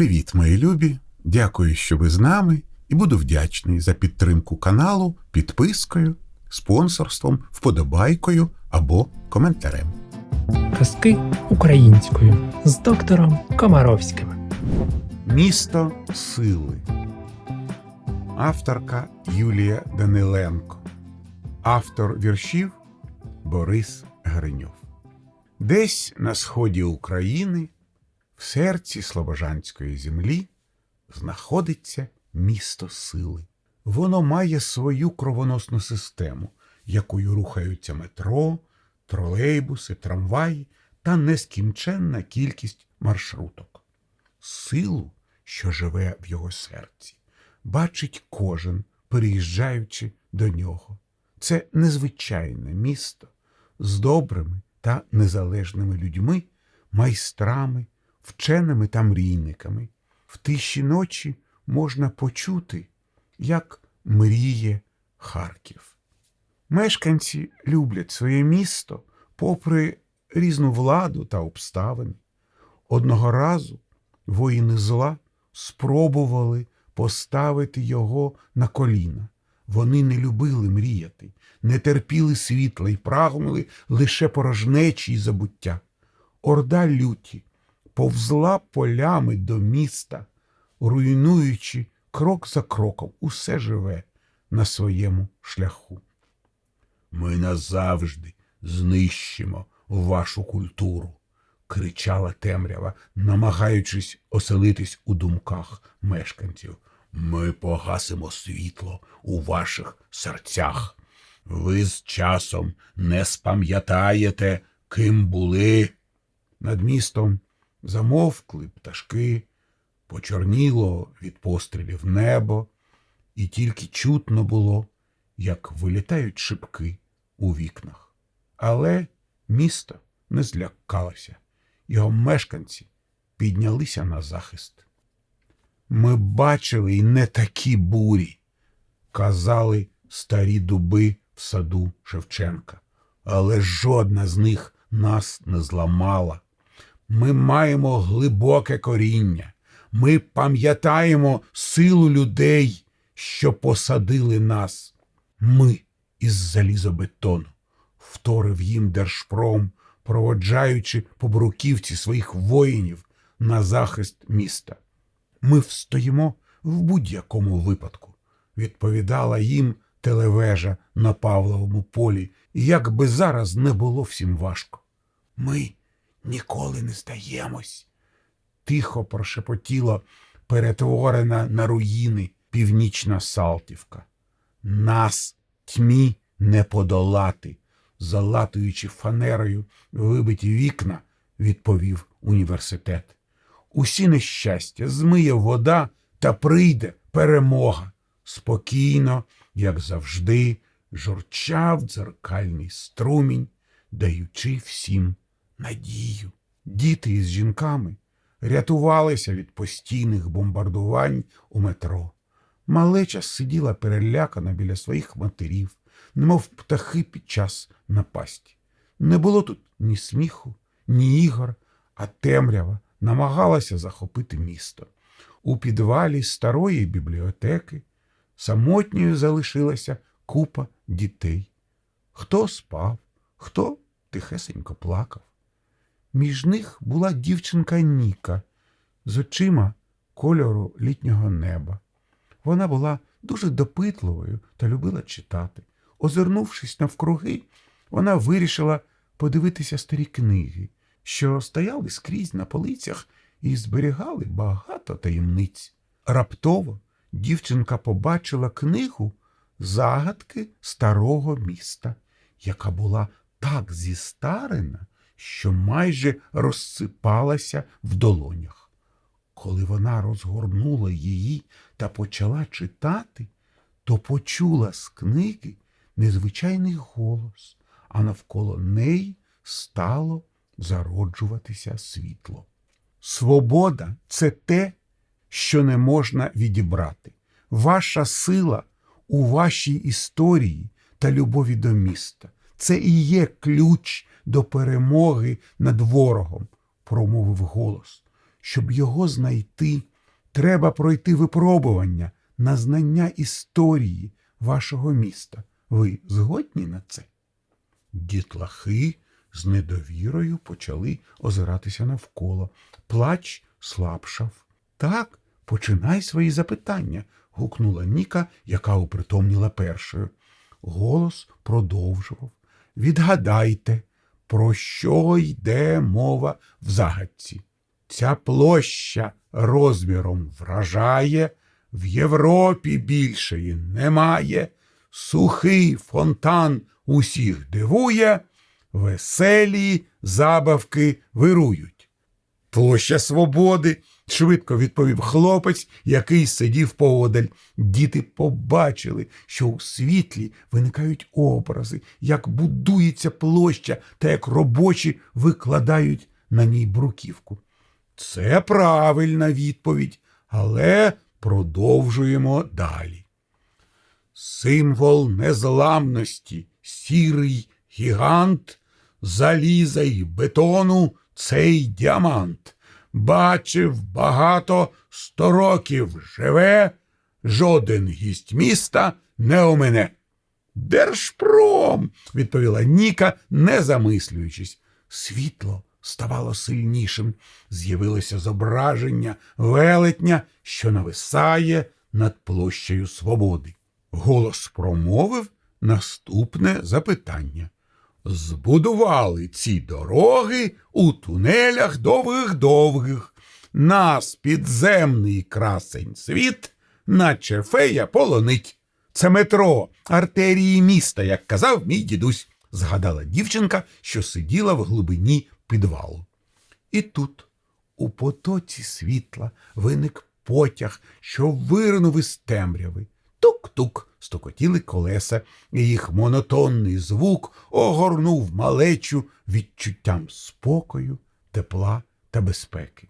Привіт, мої любі! Дякую, що ви з нами, і буду вдячний за підтримку каналу підпискою, спонсорством, вподобайкою або коментарем. Казки українською з доктором Комаровським. Місто сили. Авторка Юлія Даниленко. Автор віршів Борис Гриньов. Десь на сході України, в серці Слобожанської землі, знаходиться місто сили. Воно має свою кровоносну систему, якою рухаються метро, тролейбуси, трамваї та нескінченна кількість маршруток. Силу, що живе в його серці, бачить кожен, переїжджаючи до нього. Це незвичайне місто з добрими та незалежними людьми, майстрами, вченими та мрійниками. В тиші ночі можна почути, як мріє Харків. Мешканці люблять своє місто попри різну владу та обставини. Одного разу воїни зла спробували поставити його на коліна. Вони не любили мріяти, не терпіли світла і прагнули лише порожнечі й забуття. Орда люті повзла полями до міста, руйнуючи крок за кроком усе живе на своєму шляху. Ми назавжди знищимо вашу культуру, кричала темрява, намагаючись оселитись у думках мешканців. Ми погасимо світло у ваших серцях. Ви з часом не спам'ятаєте, ким були. Над містом замовкли пташки, почорніло від пострілів небо, і тільки чутно було, як вилітають шибки у вікнах. Але місто не злякалося, його мешканці піднялися на захист. Ми бачили й не такі бурі, казали старі дуби в саду Шевченка, але жодна з них нас не зламала. Ми маємо глибоке коріння, ми пам'ятаємо силу людей, що посадили нас. Ми із залізобетону, вторив їм Держпром, проводжаючи по бруківці своїх воїнів на захист міста. Ми встоїмо в будь-якому випадку, відповідала їм телевежа на Павловому полі, як би зараз не було всім важко. Ми ніколи не здаємось, тихо прошепотіла перетворена на руїни північна Салтівка. Нас тьмі не подолати, залатуючи фанерою вибиті вікна, відповів університет. Усі нещастя змиє вода та прийде перемога. Спокійно, як завжди, журчав дзеркальний струмінь, даючи всім надію. Діти із жінками рятувалися від постійних бомбардувань у метро. Малеча сиділа перелякана біля своїх матерів, немов птахи під час напасті. Не було тут ні сміху, ні ігор, а темрява намагалася захопити місто. У підвалі старої бібліотеки самотньою залишилася купа дітей. Хто спав, хто тихесенько плакав. Між них була дівчинка Ніка з очима кольору літнього неба. Вона була дуже допитливою та любила читати. Озирнувшись навкруги, вона вирішила подивитися старі книги, що стояли скрізь на полицях і зберігали багато таємниць. Раптово дівчинка побачила книгу загадки старого міста, яка була так зістарена, що майже розсипалася в долонях. Коли вона розгорнула її та почала читати, то почула з книги незвичайний голос, а навколо неї стало зароджуватися світло. Свобода це те, що не можна відібрати. Ваша сила у вашій історії та любові до міста. Це і є ключ до перемоги над ворогом, промовив голос. Щоб його знайти, треба пройти випробування на знання історії вашого міста. Ви згодні на це? Дітлахи з недовірою почали озиратися навколо. Плач слабшав. Так, починай свої запитання, гукнула Ніка, яка упритомніла першою. Голос продовжував. Відгадайте, про що йде мова в загадці. Ця площа розміром вражає, в Європі більшої немає, сухий фонтан усіх дивує, веселі забавки вирують. Площа свободи, швидко відповів хлопець, який сидів поодаль. Діти побачили, що у світлі виникають образи, як будується площа та як робочі викладають на ній бруківку. Це правильна відповідь, але продовжуємо далі. Символ незламності, сірий гігант, заліза й бетону цей діамант. Бачив багато сто років живе, жоден гість міста не омене. Держпром, відповіла Ніка, не замислюючись. Світло ставало сильнішим. З'явилося зображення велетня, що нависає над площею свободи. Голос промовив наступне запитання. Збудували ці дороги у тунелях довгих-довгих. Нас підземний красень світ, наче фея полонить. Це метро, артерії міста, як казав мій дідусь, згадала дівчинка, що сиділа в глибині підвалу. І тут, у потоці світла, виник потяг, що виринув із темряви. Тук-тук стукотіли колеса, і їх монотонний звук огорнув малечу відчуттям спокою, тепла та безпеки.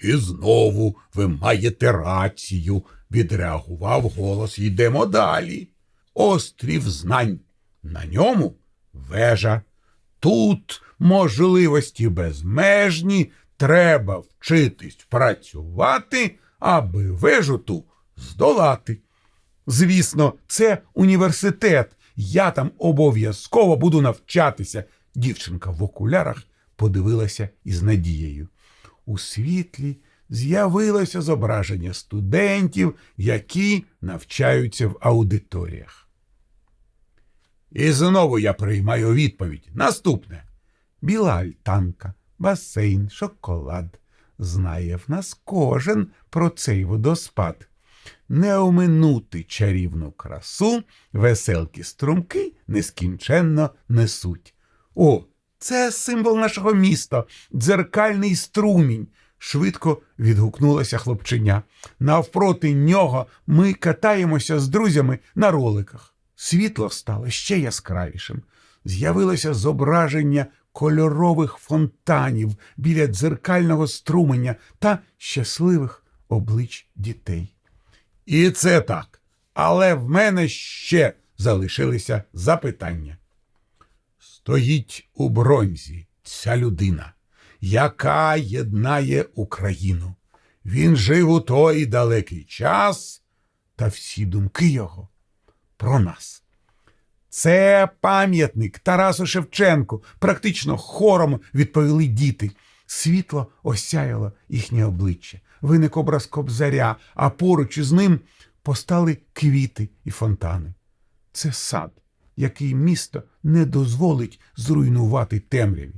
І знову ви маєте рацію, відреагував голос. Йдемо далі. Острів знань. На ньому вежа. Тут можливості безмежні, треба вчитись працювати, аби вежу ту здолати. Звісно, це університет. Я там обов'язково буду навчатися. Дівчинка в окулярах подивилася із надією. У світлі з'явилося зображення студентів, які навчаються в аудиторіях. І знову я приймаю відповідь. Наступне. Біла альтанка, басейн, шоколад. Знає в нас кожен про цей водоспад. Не оминути чарівну красу, веселкі струмки нескінченно несуть. О, це символ нашого міста, дзеркальний струмінь. Швидко відгукнулося хлопченя. Навпроти нього ми катаємося з друзями на роликах. Світло стало ще яскравішим. З'явилося зображення кольорових фонтанів біля дзеркального струменя та щасливих облич дітей. І це так. Але в мене ще залишилися запитання. Стоїть у бронзі ця людина, яка єднає Україну. Він жив у той далекий час, та всі думки його про нас. Це пам'ятник Тарасу Шевченку. Практично хором відповіли діти. Світло осяяло їхнє обличчя. Виник образ кобзаря, а поруч із ним постали квіти і фонтани. Це сад, який місто не дозволить зруйнувати темряві.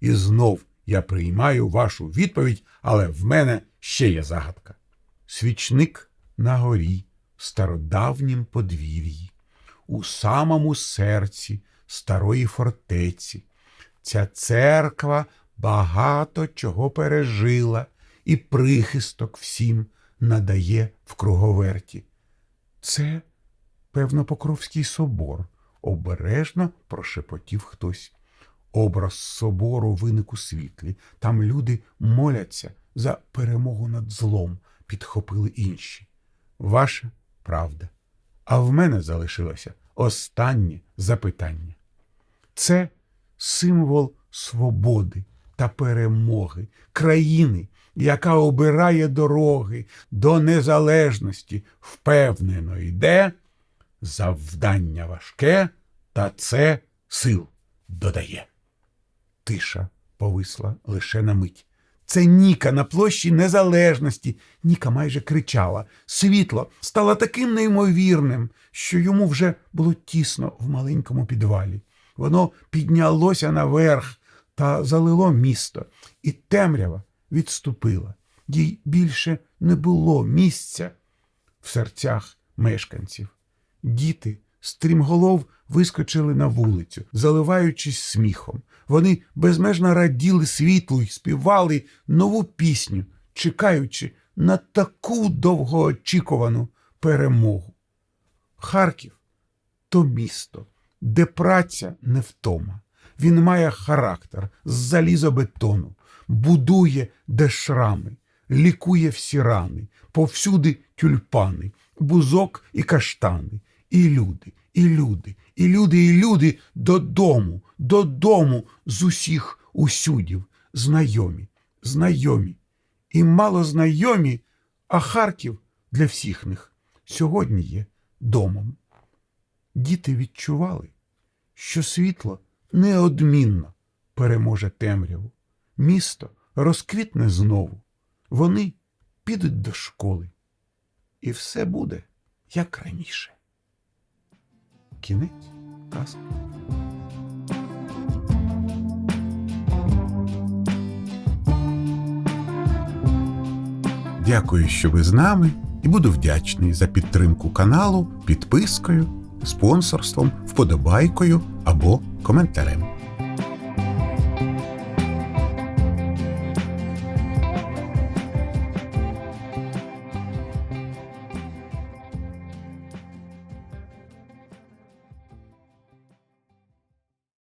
І знов я приймаю вашу відповідь, але в мене ще є загадка. Свічник на горі, в стародавнім подвір'ї, у самому серці старої фортеці. Ця церква багато чого пережила і прихисток всім надає в круговерті. Це, певно, Покровський собор, обережно прошепотів хтось. Образ собору виник у світлі. Там люди моляться за перемогу над злом, підхопили інші. Ваша правда. А в мене залишилося останнє запитання. Це символ свободи та перемоги країни, яка обирає дороги до незалежності, впевнено йде, завдання важке, та це сил додає. Тиша повисла лише на мить. Це Ніка на площі Незалежності. Ніка майже кричала. Світло стало таким неймовірним, що йому вже було тісно в маленькому підвалі. Воно піднялося наверх залило місто, і темрява відступила. Їй більше не було місця в серцях мешканців. Діти стрімголов вискочили на вулицю, заливаючись сміхом. Вони безмежно раділи світлу й співали нову пісню, чекаючи на таку довгоочікувану перемогу. Харків то місто, де праця не втома. Він має характер з залізобетону, будує де шрами, лікує всі рани, повсюди тюльпани, бузок і каштани, і люди, і люди, і люди, і люди додому, додому з усіх усюдів, знайомі, знайомі, і мало знайомі, а Харків для всіх них сьогодні є домом. Діти відчували, що світло неодмінно переможе темряву. Місто розквітне знову. Вони підуть до школи. І все буде, як раніше. Кінець казки. Дякую, що ви з нами, і буду вдячний за підтримку каналу підпискою, спонсорством, вподобайкою або коментарем.